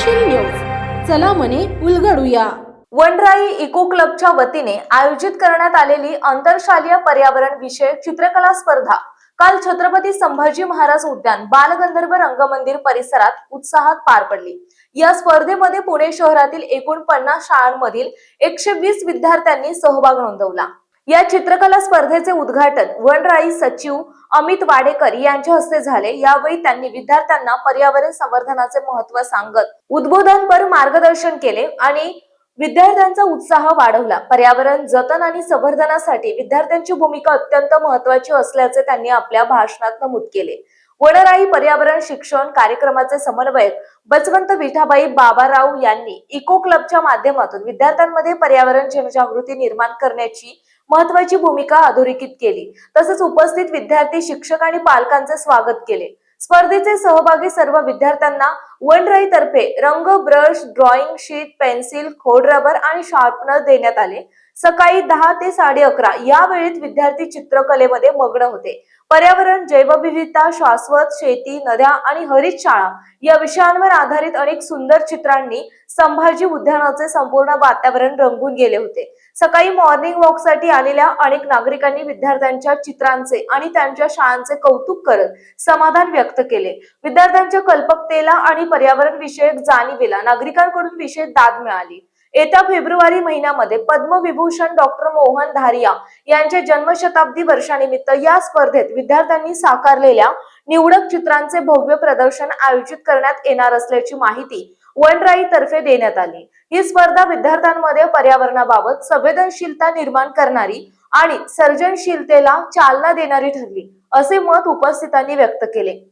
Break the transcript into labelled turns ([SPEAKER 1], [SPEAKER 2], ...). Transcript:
[SPEAKER 1] चला मने उलगडूया.
[SPEAKER 2] वनराई इको क्लबच्या वतीने आयोजित करण्यात आलेली आंतरशालीय पर्यावरण विषयक चित्रकला स्पर्धा काल छत्रपती संभाजी महाराज उद्यान बालगंधर्व रंगमंदिर परिसरात उत्साहात पार पडली. या स्पर्धेमध्ये पुणे शहरातील एकूण पन्नास शाळांमधील एकशे वीस विद्यार्थ्यांनी सहभाग नोंदवला. या चित्रकला स्पर्धेचे उद्घाटन वनराई सचिव अमित वाडेकर यांच्या हस्ते झाले. यावेळी त्यांनी विद्यार्थ्यांना पर्यावरण संवर्धनाचे महत्त्व सांगत उद्बोधनपर मार्गदर्शन केले आणि विद्यार्थ्यांचा उत्साह वाढवला. पर्यावरण जतन आणि संवर्धनासाठी विद्यार्थ्यांची भूमिका अत्यंत महत्वाची असल्याचे त्यांनी आपल्या भाषणात नमूद केले. वनराई पर्यावरण शिक्षण कार्यक्रमाचे समन्वयक बचवंत विठाबाई बाबाराव यांनी इको क्लबच्या माध्यमातून विद्यार्थ्यांमध्ये पर्यावरण जनजागृती निर्माण करण्याची महत्वाची भूमिका अधोरेखित केली. तसेच उपस्थित विद्यार्थी शिक्षक आणि पालकांचे स्वागत केले. स्पर्धेचे सहभागी सर्व विद्यार्थ्यांना वनराई तर्फे रंग ब्रश ड्रॉइंग शीट पेन्सिल खोड रबर आणि शार्पनर देण्यात आले. सकाळी दहा ते साडे अकरा. या वेळेत विद्यार्थी चित्रकलेमध्ये मग्न होते. पर्यावरण जैवविविधता शाश्वत शेती नद्या आणि हरित शाळा या विषयांवर आधारित अनेक सुंदर चित्रांनी संभाजी उद्यानाचे संपूर्ण वातावरण रंगून गेले होते. सकाळी मॉर्निंग वॉकसाठी आलेल्या अनेक नागरिकांनी विद्यार्थ्यांच्या चित्रांचे आणि त्यांच्या शाळांचे कौतुक करत समाधान व्यक्त केले. विद्यार्थ्यांच्या कल्पकतेला आणि पर्यावरण विषयक जाणीवेला नागरिकांकडून विशेष दाद मिळाली. येत्या फेब्रुवारी महिन्यामध्ये पद्मविभूषण डॉक्टर मोहन धारिया यांच्या जन्मशताब्दी वर्षानिमित्त या स्पर्धेत विद्यार्थ्यांनी साकारलेल्या निवडक चित्रांचे भव्य प्रदर्शन आयोजित करण्यात येणार असल्याची माहिती वनराई तर्फे देण्यात आली. ही स्पर्धा विद्यार्थ्यांमध्ये पर्यावरणाबाबत संवेदनशीलता निर्माण करणारी आणि सर्जनशीलतेला चालना देणारी ठरली असे मत उपस्थितांनी व्यक्त केले.